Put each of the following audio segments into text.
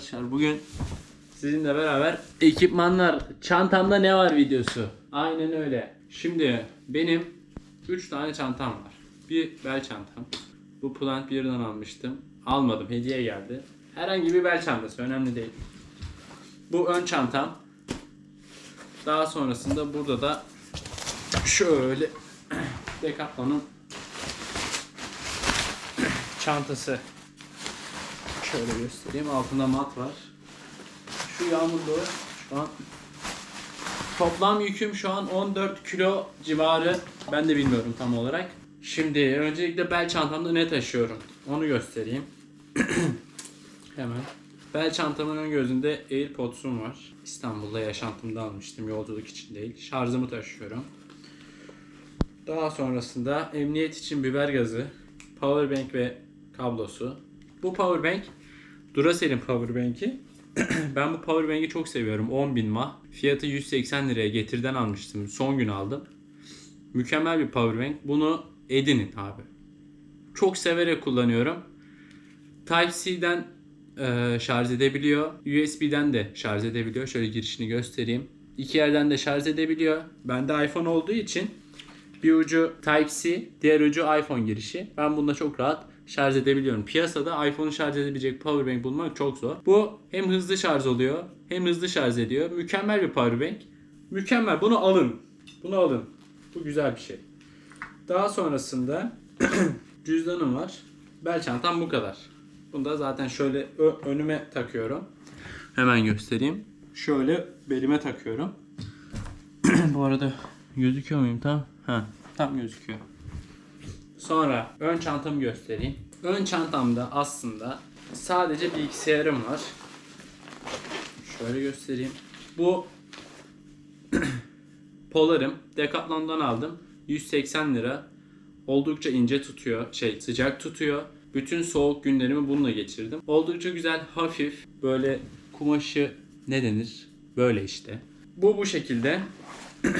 arkadaşlar bugün sizinle beraber ekipmanlar çantamda ne var videosu. Aynen öyle. Şimdi benim 3 tane çantam var. Bir bel çantam. Bu Plant birden almıştım. Almadım hediye geldi. Herhangi bir bel çantası önemli değil. Bu ön çantam. Daha sonrasında burada da şöyle Decathlon'un çantası. Şöyle göstereyim. Altında mat var. Şu yağmurlu şu an toplam yüküm şu an 14 kilo civarı. Ben de bilmiyorum tam olarak. Şimdi öncelikle bel çantamda ne taşıyorum? Onu göstereyim. Hemen. Bel çantamın ön gözünde AirPods'um var. İstanbul'da yaşantımda almıştım. Yolculuk için değil. Şarjımı taşıyorum. Daha sonrasında emniyet için biber gazı, powerbank ve kablosu. Bu powerbank Duracell'in powerbank'i. ben bu powerbank'i çok seviyorum. 10.000 mah. Fiyatı 180 liraya getirden almıştım. Son gün aldım. Mükemmel bir powerbank. Bunu edinin abi. Çok severek kullanıyorum. Type-C'den e, şarj edebiliyor. USB'den de şarj edebiliyor. Şöyle girişini göstereyim. İki yerden de şarj edebiliyor. Bende iPhone olduğu için bir ucu Type-C, diğer ucu iPhone girişi. Ben bunda çok rahat şarj edebiliyorum. Piyasada iPhone'u şarj edebilecek powerbank bulmak çok zor. Bu hem hızlı şarj oluyor, hem hızlı şarj ediyor. Mükemmel bir powerbank. Mükemmel. Bunu alın. Bunu alın. Bu güzel bir şey. Daha sonrasında cüzdanım var. Bel çantam bu kadar. Bunu da zaten şöyle önüme takıyorum. Hemen göstereyim. Şöyle belime takıyorum. bu arada gözüküyor muyum tam? Ha, tam gözüküyor. Sonra ön çantamı göstereyim. Ön çantamda aslında sadece bilgisayarım var. Şöyle göstereyim. Bu Polar'ım. Decathlon'dan aldım. 180 lira. Oldukça ince tutuyor. Şey sıcak tutuyor. Bütün soğuk günlerimi bununla geçirdim. Oldukça güzel, hafif. Böyle kumaşı ne denir? Böyle işte. Bu bu şekilde.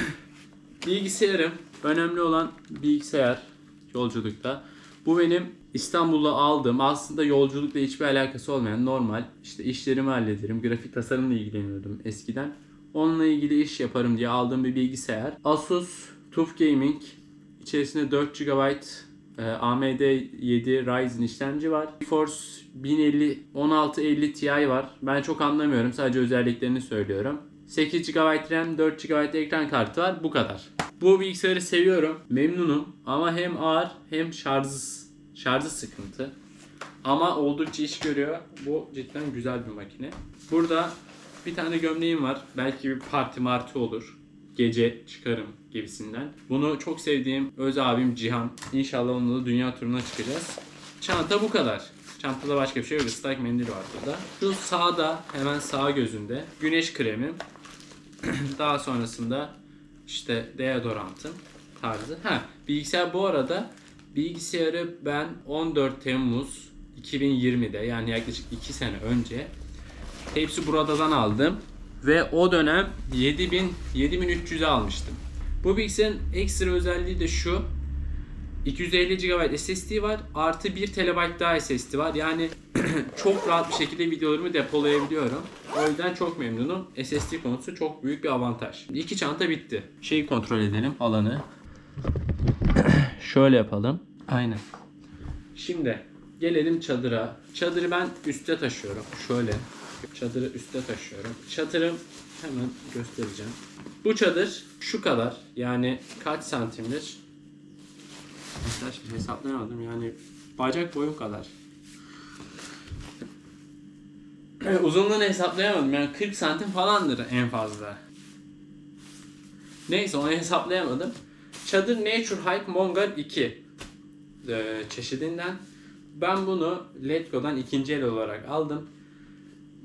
Bilgisayarım. Önemli olan bilgisayar yolculukta. Bu benim İstanbul'da aldığım aslında yolculukla hiçbir alakası olmayan normal işte işlerimi hallederim. Grafik tasarımla ilgileniyordum eskiden. Onunla ilgili iş yaparım diye aldığım bir bilgisayar. Asus TUF Gaming içerisinde 4 GB AMD 7 Ryzen işlemci var. GeForce 1050 1650 Ti var. Ben çok anlamıyorum. Sadece özelliklerini söylüyorum. 8 GB RAM, 4 GB ekran kartı var. Bu kadar. Bu bilgisayarı seviyorum. Memnunum. Ama hem ağır hem şarjı, şarjı sıkıntı. Ama oldukça iş görüyor. Bu cidden güzel bir makine. Burada bir tane gömleğim var. Belki bir parti martı olur. Gece çıkarım gibisinden. Bunu çok sevdiğim öz abim Cihan. İnşallah onunla da dünya turuna çıkacağız. Çanta bu kadar. Çantada başka bir şey yok. Islak mendil var burada. Şu sağda hemen sağ gözünde güneş kremim. Daha sonrasında işte deodorantım tarzı. Ha bilgisayar bu arada bilgisayarı ben 14 Temmuz 2020'de yani yaklaşık 2 sene önce hepsi buradan aldım ve o dönem 7000 7300'e almıştım. Bu bilgisayarın ekstra özelliği de şu. 250 GB SSD var. Artı 1 TB daha SSD var. Yani çok rahat bir şekilde videolarımı depolayabiliyorum. O yüzden çok memnunum. SSD konusu çok büyük bir avantaj. İki çanta bitti. Şeyi kontrol edelim alanı. Şöyle yapalım. Aynen. Şimdi gelelim çadıra. Çadırı ben üstte taşıyorum. Şöyle. Çadırı üstte taşıyorum. Çadırım hemen göstereceğim. Bu çadır şu kadar. Yani kaç santimdir? Mesela şimdi hesaplayamadım yani bacak boyum kadar. Evet, uzunluğunu hesaplayamadım yani 40 santim falandır en fazla. Neyse onu hesaplayamadım. Çadır Nature Hike Mongar 2 e, çeşidinden. Ben bunu Letgo'dan ikinci el olarak aldım.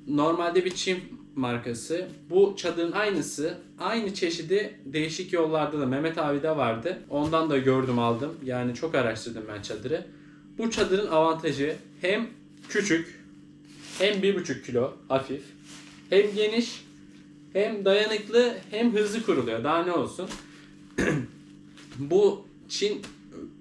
Normalde bir Çin markası. Bu çadırın aynısı. Aynı çeşidi değişik yollarda da Mehmet abi de vardı. Ondan da gördüm aldım. Yani çok araştırdım ben çadırı. Bu çadırın avantajı hem küçük hem 1,5 kilo hafif hem geniş hem dayanıklı hem hızlı kuruluyor. Daha ne olsun. Bu Çin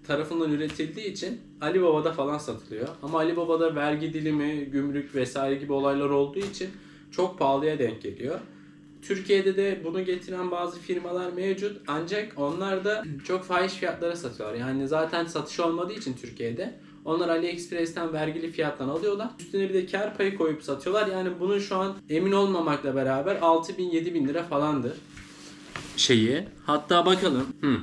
tarafından üretildiği için Ali Baba'da falan satılıyor. Ama Ali Baba'da vergi dilimi, gümrük vesaire gibi olaylar olduğu için çok pahalıya denk geliyor. Türkiye'de de bunu getiren bazı firmalar mevcut ancak onlar da çok fahiş fiyatlara satıyorlar. Yani zaten satış olmadığı için Türkiye'de onlar AliExpress'ten vergili fiyattan alıyorlar. Üstüne bir de kar payı koyup satıyorlar. Yani bunun şu an emin olmamakla beraber 6000 7000 lira falandır şeyi. Hatta bakalım. Hı.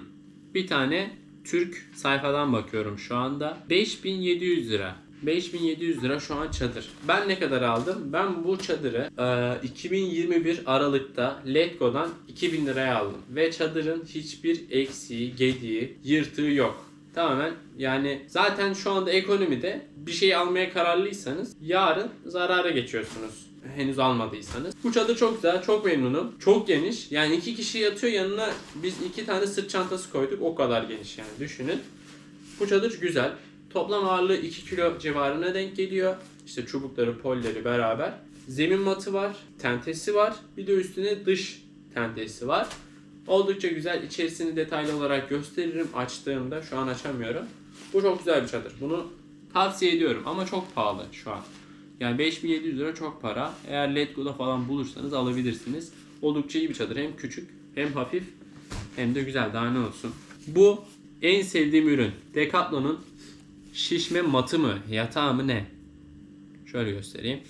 Bir tane Türk sayfadan bakıyorum şu anda. 5700 lira. 5700 lira şu an çadır. Ben ne kadar aldım? Ben bu çadırı e, 2021 Aralık'ta Letgo'dan 2000 liraya aldım. Ve çadırın hiçbir eksiği, gediği, yırtığı yok. Tamamen yani zaten şu anda ekonomide bir şey almaya kararlıysanız yarın zarara geçiyorsunuz. Henüz almadıysanız. Bu çadır çok güzel, çok memnunum. Çok geniş. Yani iki kişi yatıyor yanına biz iki tane sırt çantası koyduk. O kadar geniş yani düşünün. Bu çadır güzel. Toplam ağırlığı 2 kilo civarına denk geliyor. İşte çubukları, polleri beraber. Zemin matı var, tentesi var. Bir de üstüne dış tentesi var. Oldukça güzel. İçerisini detaylı olarak gösteririm açtığımda. Şu an açamıyorum. Bu çok güzel bir çadır. Bunu tavsiye ediyorum ama çok pahalı şu an. Yani 5700 lira çok para. Eğer Letgo'da falan bulursanız alabilirsiniz. Oldukça iyi bir çadır. Hem küçük hem hafif hem de güzel. Daha ne olsun. Bu en sevdiğim ürün. Decathlon'un şişme matı mı? Yatağı mı ne? Şöyle göstereyim.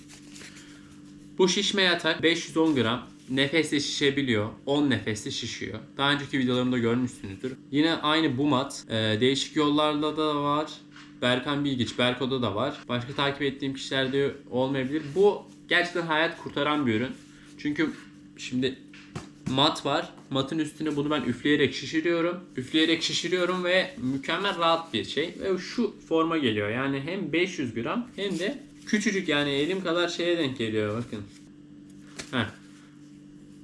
Bu şişme yatak 510 gram. Nefesle şişebiliyor. 10 nefesle şişiyor. Daha önceki videolarımda görmüşsünüzdür. Yine aynı bu mat. e, değişik yollarla da var. Berkan Bilgiç, Berko'da da var. Başka takip ettiğim kişilerde olmayabilir. Bu gerçekten hayat kurtaran bir ürün. Çünkü şimdi mat var. Matın üstüne bunu ben üfleyerek şişiriyorum. Üfleyerek şişiriyorum ve mükemmel rahat bir şey. Ve şu forma geliyor. Yani hem 500 gram hem de küçücük yani elim kadar şeye denk geliyor bakın.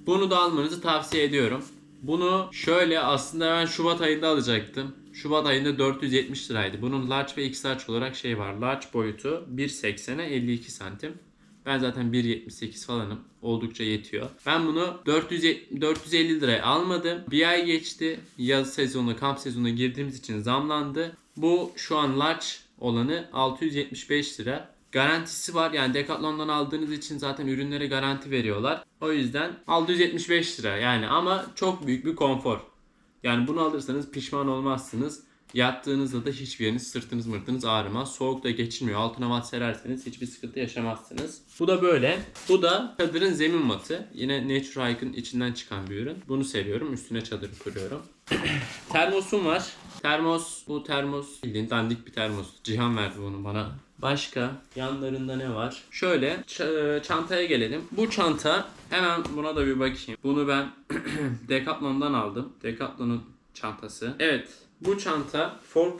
Bunu da almanızı tavsiye ediyorum. Bunu şöyle aslında ben Şubat ayında alacaktım. Şubat ayında 470 liraydı. Bunun large ve x large olarak şey var. Large boyutu 1.80'e 52 santim. Ben zaten 1.78 falanım. Oldukça yetiyor. Ben bunu 400, 450 liraya almadım. Bir ay geçti. Yaz sezonu, kamp sezonuna girdiğimiz için zamlandı. Bu şu an large olanı 675 lira. Garantisi var. Yani Decathlon'dan aldığınız için zaten ürünlere garanti veriyorlar. O yüzden 675 lira yani ama çok büyük bir konfor. Yani bunu alırsanız pişman olmazsınız. Yattığınızda da hiçbir yeriniz sırtınız mırtınız ağrımaz. Soğukta geçilmiyor. Altına mat sererseniz hiçbir sıkıntı yaşamazsınız. Bu da böyle. Bu da çadırın zemin matı. Yine Nature Hike'ın içinden çıkan bir ürün. Bunu seviyorum. Üstüne çadır kuruyorum. Termosum var. Termos, bu termos bildiğin dandik bir termos. Cihan verdi bunu bana. Başka yanlarında ne var? Şöyle ç- çantaya gelelim. Bu çanta hemen buna da bir bakayım. Bunu ben Decathlon'dan aldım. Decathlon'un çantası. Evet bu çanta Four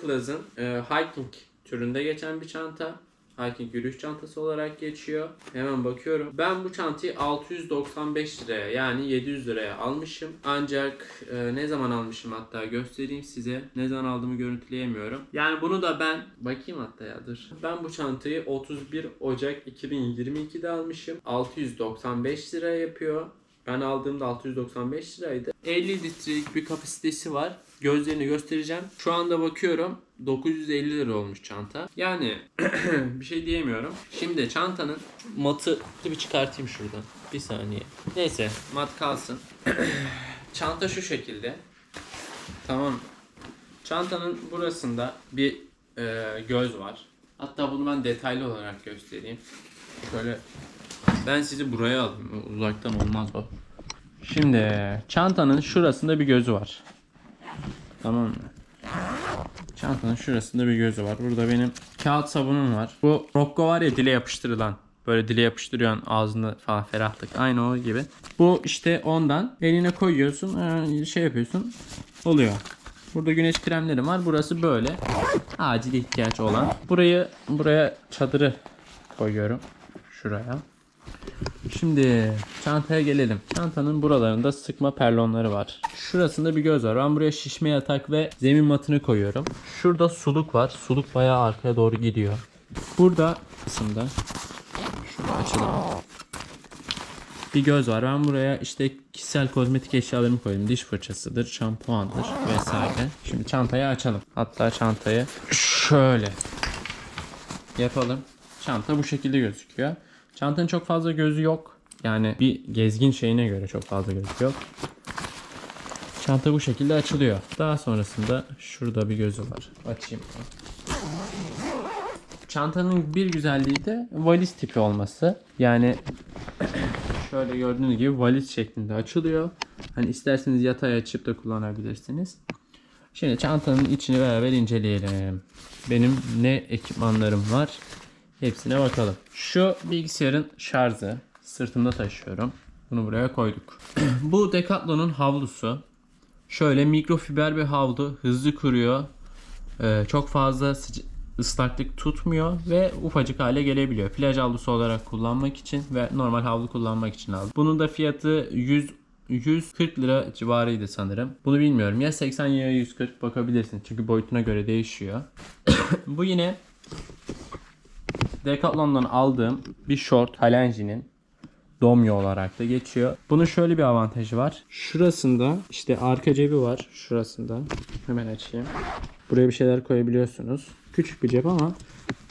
e, hiking türünde geçen bir çanta. Hiking yürüyüş çantası olarak geçiyor. Hemen bakıyorum. Ben bu çantayı 695 liraya yani 700 liraya almışım. Ancak e, ne zaman almışım hatta göstereyim size. Ne zaman aldığımı görüntüleyemiyorum. Yani bunu da ben bakayım hatta ya dur. Ben bu çantayı 31 Ocak 2022'de almışım. 695 lira yapıyor. Ben aldığımda 695 liraydı. 50 litrelik bir kapasitesi var. Gözlerini göstereceğim. Şu anda bakıyorum 950 lira olmuş çanta. Yani bir şey diyemiyorum. Şimdi çantanın matı bir çıkartayım şuradan. Bir saniye. Neyse mat kalsın. Çanta şu şekilde. Tamam. Çantanın burasında bir e, göz var. Hatta bunu ben detaylı olarak göstereyim. Şöyle ben sizi buraya alayım. Uzaktan olmaz o. Şimdi çantanın şurasında bir gözü var. Tamam mı? Çantanın şurasında bir gözü var. Burada benim kağıt sabunum var. Bu Rocco var ya dile yapıştırılan. Böyle dile yapıştırıyorsun ağzında falan ferahlık. Aynı o gibi. Bu işte ondan. Eline koyuyorsun. e, Şey yapıyorsun. Oluyor. Burada güneş kremleri var. Burası böyle. Acil ihtiyaç olan. Burayı buraya çadırı koyuyorum. Şuraya. Şimdi çantaya gelelim. Çantanın buralarında sıkma perlonları var. Şurasında bir göz var. Ben buraya şişme yatak ve zemin matını koyuyorum. Şurada suluk var. Suluk bayağı arkaya doğru gidiyor. Burada aslında şunu açalım. bir göz var. Ben buraya işte kişisel kozmetik eşyalarımı koydum. Diş fırçasıdır, şampuandır vesaire. Şimdi çantayı açalım. Hatta çantayı şöyle yapalım. Çanta bu şekilde gözüküyor. Çantanın çok fazla gözü yok. Yani bir gezgin şeyine göre çok fazla gözü yok. Çanta bu şekilde açılıyor. Daha sonrasında şurada bir gözü var. Açayım. Çantanın bir güzelliği de valiz tipi olması. Yani şöyle gördüğünüz gibi valiz şeklinde açılıyor. Hani isterseniz yatay açıp da kullanabilirsiniz. Şimdi çantanın içini beraber inceleyelim. Benim ne ekipmanlarım var? Hepsine bakalım. Şu bilgisayarın şarjı. Sırtımda taşıyorum. Bunu buraya koyduk. Bu Decathlon'un havlusu. Şöyle mikrofiber bir havlu. Hızlı kuruyor. Ee, çok fazla ıslaklık tutmuyor ve ufacık hale gelebiliyor. Plaj havlusu olarak kullanmak için ve normal havlu kullanmak için aldım. Bunun da fiyatı 100 140 lira civarıydı sanırım. Bunu bilmiyorum. Ya 80 ya 140 bakabilirsin. Çünkü boyutuna göre değişiyor. Bu yine Decathlon'dan aldığım bir short Halenji'nin Domyo olarak da geçiyor. Bunun şöyle bir avantajı var. Şurasında işte arka cebi var. Şurasında. Hemen açayım. Buraya bir şeyler koyabiliyorsunuz. Küçük bir cep ama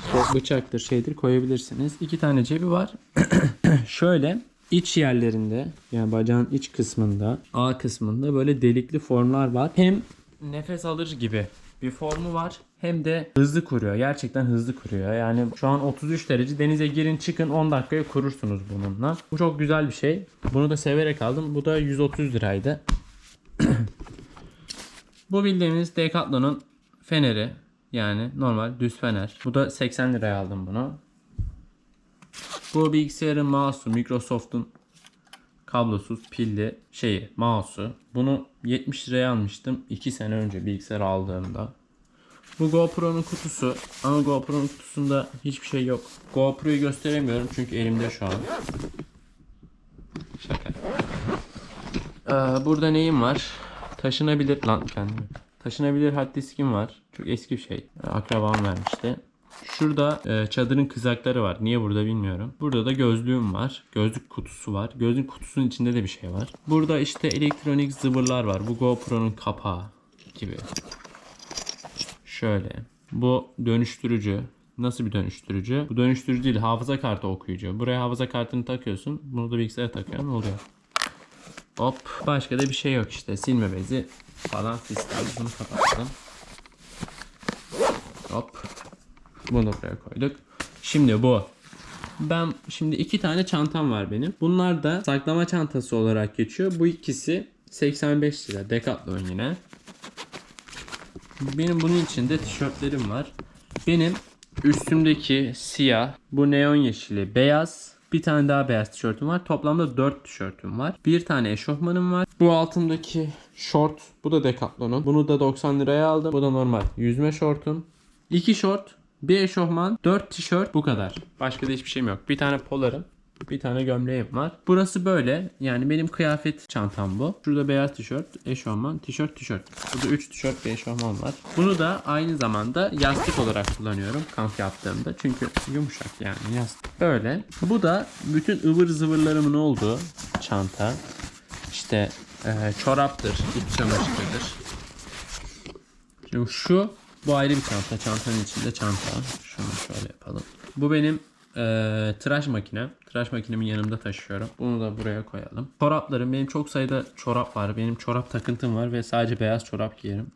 işte bıçaktır şeydir koyabilirsiniz. İki tane cebi var. şöyle iç yerlerinde yani bacağın iç kısmında A kısmında böyle delikli formlar var. Hem nefes alır gibi bir formu var. Hem de hızlı kuruyor. Gerçekten hızlı kuruyor. Yani şu an 33 derece. Denize girin çıkın 10 dakikaya kurursunuz bununla. Bu çok güzel bir şey. Bunu da severek aldım. Bu da 130 liraydı. Bu bildiğimiz Decathlon'un feneri. Yani normal düz fener. Bu da 80 liraya aldım bunu. Bu bilgisayarın mouse'u Microsoft'un kablosuz pilli şeyi mouse'u. Bunu 70 liraya almıştım 2 sene önce bilgisayar aldığımda. Bu GoPro'nun kutusu ama GoPro'nun kutusunda hiçbir şey yok. GoPro'yu gösteremiyorum çünkü elimde şu an. Şaka. Ee, burada neyim var? Taşınabilir lan kendimi. Taşınabilir hard diskim var. Çok eski bir şey. Akrabam vermişti. Şurada e, çadırın kızakları var. Niye burada bilmiyorum. Burada da gözlüğüm var. Gözlük kutusu var. Gözlük kutusunun içinde de bir şey var. Burada işte elektronik zıvırlar var. Bu GoPro'nun kapağı gibi. Şöyle. Bu dönüştürücü. Nasıl bir dönüştürücü? Bu dönüştürücü değil. Hafıza kartı okuyucu. Buraya hafıza kartını takıyorsun. Bunu da bilgisayara takıyorsun. Oluyor. Hop. Başka da bir şey yok işte. Silme bezi falan fistan. Bunu kapattım. Hop. Bunu buraya koyduk. Şimdi bu. Ben şimdi iki tane çantam var benim. Bunlar da saklama çantası olarak geçiyor. Bu ikisi 85 lira. Decathlon yine. Benim bunun içinde tişörtlerim var. Benim üstümdeki siyah, bu neon yeşili, beyaz, bir tane daha beyaz tişörtüm var. Toplamda 4 tişörtüm var. Bir tane eşofmanım var. Bu altımdaki şort, bu da Decathlon'un. Bunu da 90 liraya aldım. Bu da normal yüzme şortum. 2 şort, bir eşofman, 4 tişört bu kadar. Başka da hiçbir şeyim yok. Bir tane polarım. Bir tane gömleğim var. Burası böyle. Yani benim kıyafet çantam bu. Şurada beyaz tişört, eşofman, tişört, tişört. Burada 3 tişört ve eşofman var. Bunu da aynı zamanda yastık olarak kullanıyorum kamp yaptığımda. Çünkü yumuşak yani yastık. Böyle. Bu da bütün ıvır zıvırlarımın olduğu çanta. İşte e, çoraptır, iç çamaşırıdır. Şimdi şu bu ayrı bir çanta. Çantanın içinde çanta. Şunu şöyle yapalım. Bu benim eee, tıraş makinem. Tıraş makinemi yanımda taşıyorum. Bunu da buraya koyalım. Çoraplarım. Benim çok sayıda çorap var. Benim çorap takıntım var ve sadece beyaz çorap giyerim.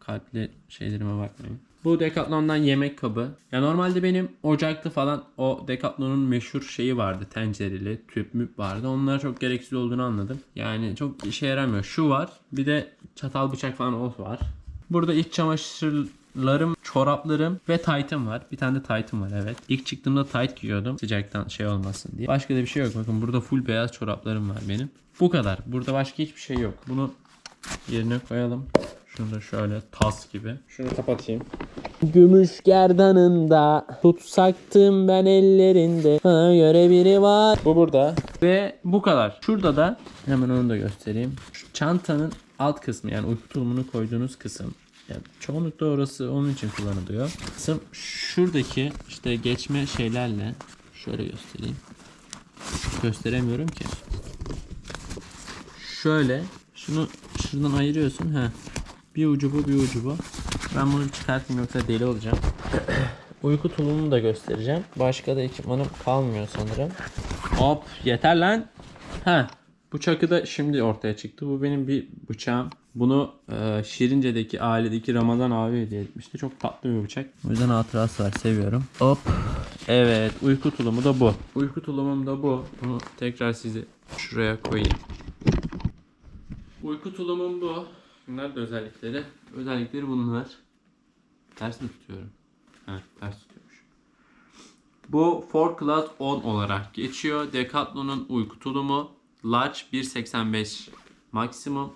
Kalpli şeylerime bakmayın. Bu Decathlon'dan yemek kabı. Ya normalde benim ocakta falan o Decathlon'un meşhur şeyi vardı. Tencereli, tüp müp vardı. Onlar çok gereksiz olduğunu anladım. Yani çok işe yaramıyor. Şu var. Bir de çatal bıçak falan o var. Burada iç çamaşırlarım, çoraplarım ve taytım var. Bir tane de taytım var evet. İlk çıktığımda tayt giyiyordum sıcaktan şey olmasın diye. Başka da bir şey yok. Bakın burada full beyaz çoraplarım var benim. Bu kadar. Burada başka hiçbir şey yok. Bunu yerine koyalım. Şunu da şöyle tas gibi. Şunu kapatayım. Gümüş gerdanında tutsaktım ben ellerinde Sana göre biri var. Bu burada. Ve bu kadar. Şurada da hemen onu da göstereyim. Şu çantanın alt kısmı yani uyku tulumunu koyduğunuz kısım. Yani çoğunlukla orası onun için kullanılıyor. Kısım şuradaki işte geçme şeylerle şöyle göstereyim. Gösteremiyorum ki. şöyle. Şunu şuradan ayırıyorsun. He. Bir ucu bu bir ucu bu. Ben bunu çıkartayım yoksa deli olacağım. Uyku tulumunu da göstereceğim. Başka da ekipmanım kalmıyor sanırım. Hop yeter lan. Ha. Bu çakı da şimdi ortaya çıktı. Bu benim bir bıçağım. Bunu e, Şirince'deki ailedeki Ramazan abi hediye etmişti. Çok tatlı bir bıçak. O yüzden hatırası var. Seviyorum. Hop. Evet. Uyku tulumu da bu. Uyku tulumum da bu. Bunu tekrar size şuraya koyayım. Uyku tulumum bu. Bunlar da özellikleri. Özellikleri bunlar. Ters mi tutuyorum? Evet ters tutuyormuş. Bu 4 Class 10 olarak geçiyor. Decathlon'un uyku tulumu. Large 1.85 maksimum.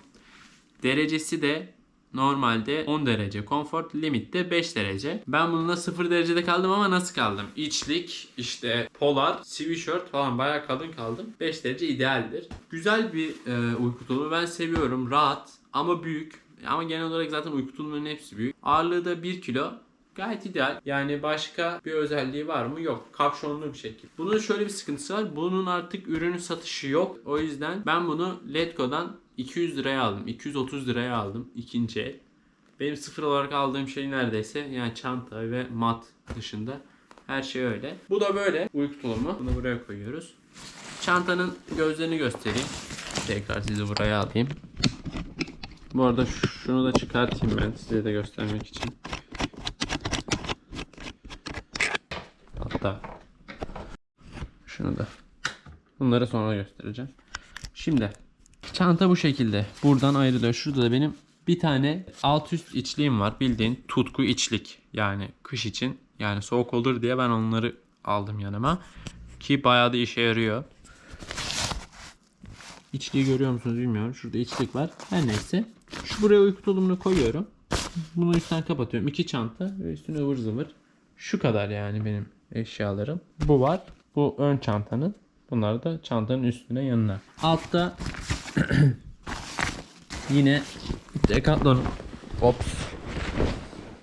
Derecesi de normalde 10 derece. Comfort Limit'te 5 derece. Ben bununla 0 derecede kaldım ama nasıl kaldım? İçlik, işte polar, sweatshirt falan bayağı kalın kaldım. 5 derece idealdir. Güzel bir e, uyku tulumu. Ben seviyorum. Rahat ama büyük. Ama genel olarak zaten uyku tulumunun hepsi büyük. Ağırlığı da 1 kilo. Gayet ideal. Yani başka bir özelliği var mı? Yok. Kapşonlu bir şekil. Bunun şöyle bir sıkıntısı var. Bunun artık ürünü satışı yok. O yüzden ben bunu Letgo'dan 200 liraya aldım. 230 liraya aldım ikinci el. Benim sıfır olarak aldığım şey neredeyse yani çanta ve mat dışında her şey öyle. Bu da böyle uyku tulumu. Bunu buraya koyuyoruz. Çantanın gözlerini göstereyim. Tekrar sizi buraya alayım. Bu arada şunu da çıkartayım ben size de göstermek için. Hatta şunu da. Bunları sonra göstereceğim. Şimdi çanta bu şekilde. Buradan ayrılıyor. Şurada da benim bir tane alt üst içliğim var. Bildiğin tutku içlik. Yani kış için. Yani soğuk olur diye ben onları aldım yanıma. Ki bayağı da işe yarıyor. İçliği görüyor musunuz bilmiyorum. Şurada içlik var. Her neyse. Şu buraya uyku tulumunu koyuyorum. Bunu üstten kapatıyorum. İki çanta ve üstüne ıvır zıvır. Şu kadar yani benim eşyalarım. Bu var. Bu ön çantanın. Bunlar da çantanın üstüne yanına. Altta yine Decathlon'un Ops.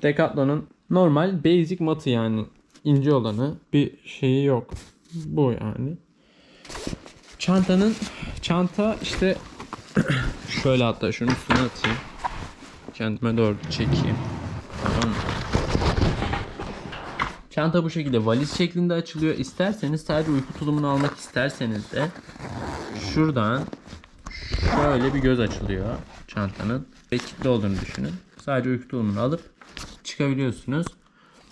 Decathlon'un normal basic matı yani ince olanı bir şeyi yok. Bu yani. Çantanın çanta işte şöyle hatta şunu üstüne atayım. Kendime doğru çekeyim. Tamam? Çanta bu şekilde valiz şeklinde açılıyor. İsterseniz sadece uyku tulumunu almak isterseniz de şuradan şöyle bir göz açılıyor çantanın. Ve kilitli olduğunu düşünün. Sadece uyku tulumunu alıp çıkabiliyorsunuz.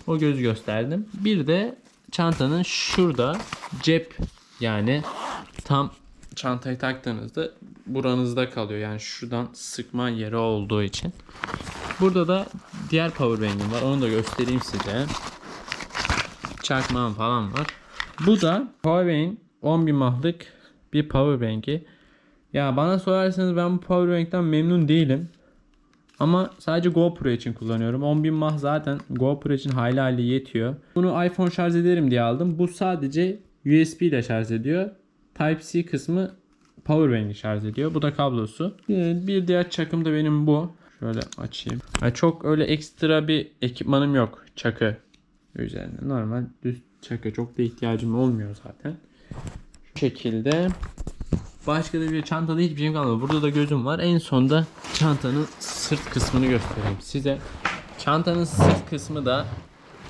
O gözü gösterdim. Bir de çantanın şurada cep yani tam çantayı taktığınızda buranızda kalıyor. Yani şuradan sıkma yeri olduğu için. Burada da diğer powerbank'im var. Onu da göstereyim size. Çakmağım falan var. Bu da Huawei'in 10.000 mahlık bir powerbank'i. Ya bana sorarsanız ben bu powerbank'ten memnun değilim. Ama sadece GoPro için kullanıyorum. 10.000 mah zaten GoPro için hayli hayli yetiyor. Bunu iPhone şarj ederim diye aldım. Bu sadece USB ile şarj ediyor. Type-C kısmı powerbank'i şarj ediyor. Bu da kablosu. Ee, Bir diğer çakım da benim bu. Şöyle açayım. Yani çok öyle ekstra bir ekipmanım yok çakı üzerine. Normal düz çaka çok da ihtiyacım olmuyor zaten. Şu şekilde. Başka da bir çantada hiçbir şeyim kalmadı. Burada da gözüm var. En sonda çantanın sırt kısmını göstereyim size. Çantanın sırt kısmı da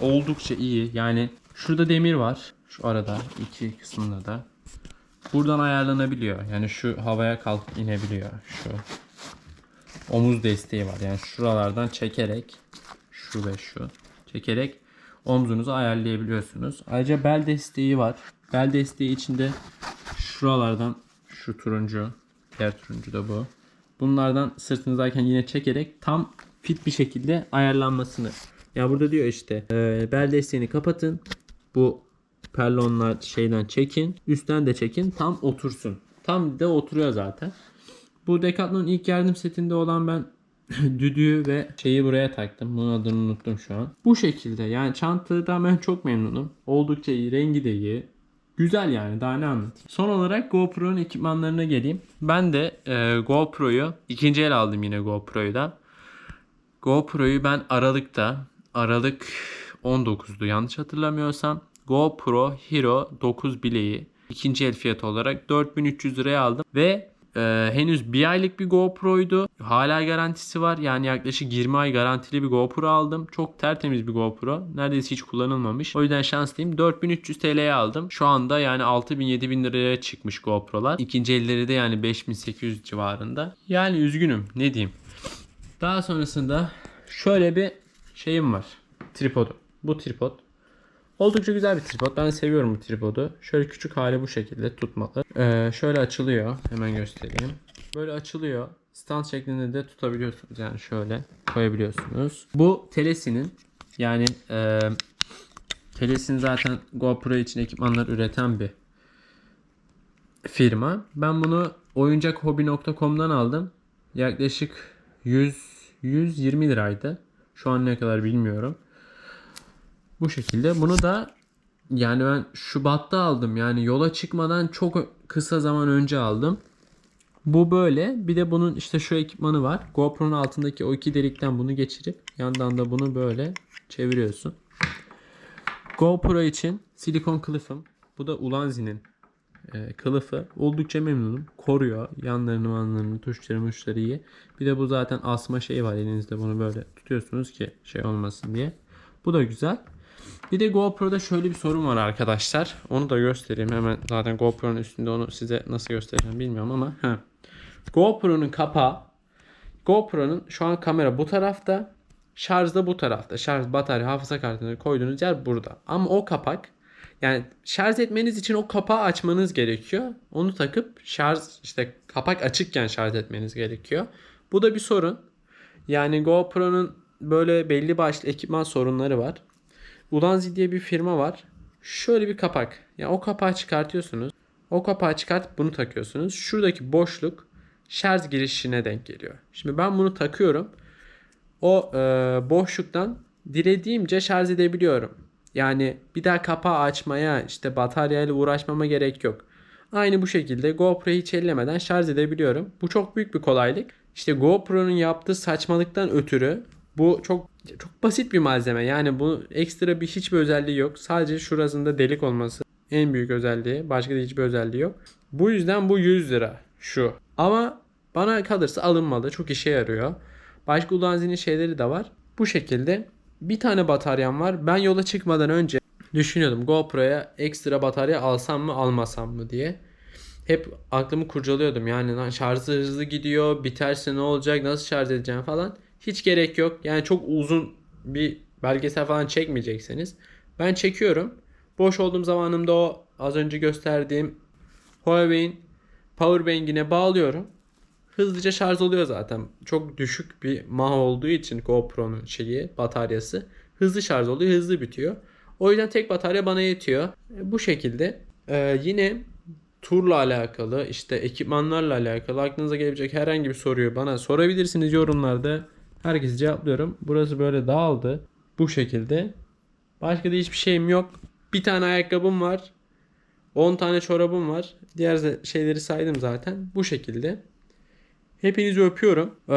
oldukça iyi. Yani şurada demir var. Şu arada iki kısmında da. Buradan ayarlanabiliyor. Yani şu havaya kalkıp inebiliyor. Şu omuz desteği var. Yani şuralardan çekerek şu ve şu çekerek omzunuzu ayarlayabiliyorsunuz. Ayrıca bel desteği var. Bel desteği içinde şuralardan şu turuncu, diğer turuncu da bu. Bunlardan sırtınızdayken yine çekerek tam fit bir şekilde ayarlanmasını. Ya burada diyor işte e, bel desteğini kapatın. Bu perlonlar şeyden çekin. Üstten de çekin. Tam otursun. Tam da oturuyor zaten. Bu Decathlon ilk yardım setinde olan ben düdüğü ve şeyi buraya taktım. Bunun adını unuttum şu an. Bu şekilde yani çantadan ben çok memnunum. Oldukça iyi. Rengi de iyi. Güzel yani daha ne anlatayım. Son olarak GoPro'nun ekipmanlarına geleyim. Ben de e, GoPro'yu ikinci el aldım yine GoPro'yu da. GoPro'yu ben Aralık'ta Aralık 19'du yanlış hatırlamıyorsam GoPro Hero 9 bileği ikinci el fiyatı olarak 4300 liraya aldım ve Ee, henüz bir aylık bir GoPro'ydu. Hala garantisi var. Yani yaklaşık 20 ay garantili bir GoPro aldım. Çok tertemiz bir GoPro. Neredeyse hiç kullanılmamış. O yüzden şanslıyım. 4300 TL'ye aldım. Şu anda yani 6000-7000 liraya çıkmış GoPro'lar. İkinci elleri de yani 5800 civarında. Yani üzgünüm. Ne diyeyim. Daha sonrasında şöyle bir şeyim var. Tripodu. Bu tripod. Oldukça güzel bir tripod. Ben seviyorum bu tripodu. Şöyle küçük hali bu şekilde tutmalı. Ee, şöyle açılıyor. Hemen göstereyim. Böyle açılıyor. Stand şeklinde de tutabiliyorsunuz. Yani şöyle koyabiliyorsunuz. Bu Telesi'nin yani e, Telesin zaten GoPro için ekipmanlar üreten bir firma. Ben bunu oyuncakhobi.com'dan aldım. Yaklaşık 100 120 liraydı. Şu an ne kadar bilmiyorum. Bu şekilde. Bunu da yani ben Şubat'ta aldım. Yani yola çıkmadan çok kısa zaman önce aldım. Bu böyle. Bir de bunun işte şu ekipmanı var. GoPro'nun altındaki o iki delikten bunu geçirip yandan da bunu böyle çeviriyorsun. GoPro için silikon kılıfım. Bu da Ulanzi'nin e, kılıfı. Oldukça memnunum. Koruyor. Yanlarını manlarını tuşları muşları iyi. Bir de bu zaten asma şeyi var elinizde. Bunu böyle tutuyorsunuz ki şey olmasın diye. Bu da güzel. Bir de GoPro'da şöyle bir sorun var arkadaşlar. Onu da göstereyim. Hemen zaten GoPro'nun üstünde onu size nasıl göstereceğim bilmiyorum ama. GoPro'nun kapağı GoPro'nun şu an kamera bu tarafta. Şarj da bu tarafta. Şarj, batarya, hafıza kartını koyduğunuz yer burada. Ama o kapak yani şarj etmeniz için o kapağı açmanız gerekiyor. Onu takıp şarj işte kapak açıkken şarj etmeniz gerekiyor. Bu da bir sorun. Yani GoPro'nun böyle belli başlı ekipman sorunları var. Ulanzi diye bir firma var. Şöyle bir kapak. Yani o kapağı çıkartıyorsunuz. O kapağı çıkartıp bunu takıyorsunuz. Şuradaki boşluk şarj girişine denk geliyor. Şimdi ben bunu takıyorum. O e, boşluktan dilediğimce şarj edebiliyorum. Yani bir daha kapağı açmaya işte bataryayla uğraşmama gerek yok. Aynı bu şekilde GoPro'yu hiç ellemeden şarj edebiliyorum. Bu çok büyük bir kolaylık. İşte GoPro'nun yaptığı saçmalıktan ötürü bu çok çok basit bir malzeme. Yani bu ekstra bir hiçbir özelliği yok. Sadece şurasında delik olması en büyük özelliği. Başka da hiçbir özelliği yok. Bu yüzden bu 100 lira şu. Ama bana kalırsa alınmalı. Çok işe yarıyor. Başka Ulanzi'nin şeyleri de var. Bu şekilde bir tane bataryam var. Ben yola çıkmadan önce düşünüyordum GoPro'ya ekstra batarya alsam mı almasam mı diye. Hep aklımı kurcalıyordum. Yani lan şarjı hızlı gidiyor. Biterse ne olacak? Nasıl şarj edeceğim falan. Hiç gerek yok. Yani çok uzun bir belgesel falan çekmeyecekseniz. Ben çekiyorum. Boş olduğum zamanımda o az önce gösterdiğim Huawei'in powerbank'ine bağlıyorum. Hızlıca şarj oluyor zaten. Çok düşük bir mah olduğu için GoPro'nun şeyi, bataryası hızlı şarj oluyor, hızlı bitiyor. O yüzden tek batarya bana yetiyor. E, Bu şekilde Ee, yine turla alakalı, işte ekipmanlarla alakalı aklınıza gelebilecek herhangi bir soruyu bana sorabilirsiniz yorumlarda. Herkesi cevaplıyorum. Burası böyle dağıldı. Bu şekilde. Başka da hiçbir şeyim yok. Bir tane ayakkabım var. 10 tane çorabım var. Diğer şeyleri saydım zaten. Bu şekilde. Hepinizi öpüyorum. Ee,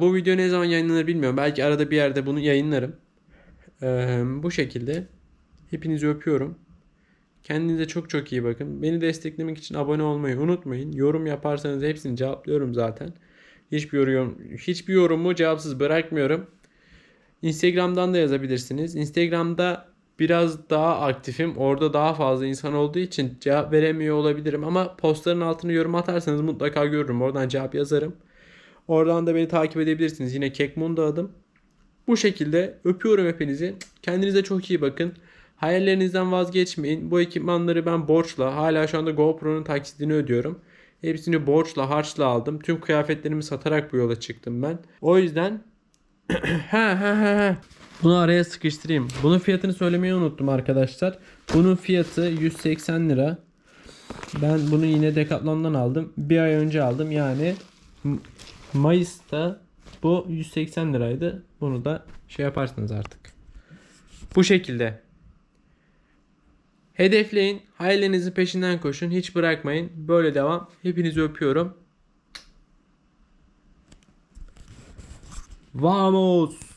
bu video ne zaman yayınlanır bilmiyorum. Belki arada bir yerde bunu yayınlarım. Ee, bu şekilde. Hepinizi öpüyorum. Kendinize çok çok iyi bakın. Beni desteklemek için abone olmayı unutmayın. Yorum yaparsanız hepsini cevaplıyorum zaten. Hiçbir yorum hiçbir yorumu cevapsız bırakmıyorum. Instagram'dan da yazabilirsiniz. Instagram'da biraz daha aktifim. Orada daha fazla insan olduğu için cevap veremiyor olabilirim ama postların altına yorum atarsanız mutlaka görürüm. Oradan cevap yazarım. Oradan da beni takip edebilirsiniz. Yine Kekmun'da adım. Bu şekilde öpüyorum hepinizi. Kendinize çok iyi bakın. Hayallerinizden vazgeçmeyin. Bu ekipmanları ben borçla hala şu anda GoPro'nun taksidini ödüyorum. Hepsini borçla harçla aldım. Tüm kıyafetlerimi satarak bu yola çıktım ben. O yüzden ha ha ha ha. Bunu araya sıkıştırayım. Bunun fiyatını söylemeyi unuttum arkadaşlar. Bunun fiyatı 180 lira. Ben bunu yine Decathlon'dan aldım. Bir ay önce aldım. Yani Mayıs'ta bu 180 liraydı. Bunu da şey yaparsınız artık. Bu şekilde. Hedefleyin. Hayallerinizin peşinden koşun. Hiç bırakmayın. Böyle devam. Hepinizi öpüyorum. Vamos.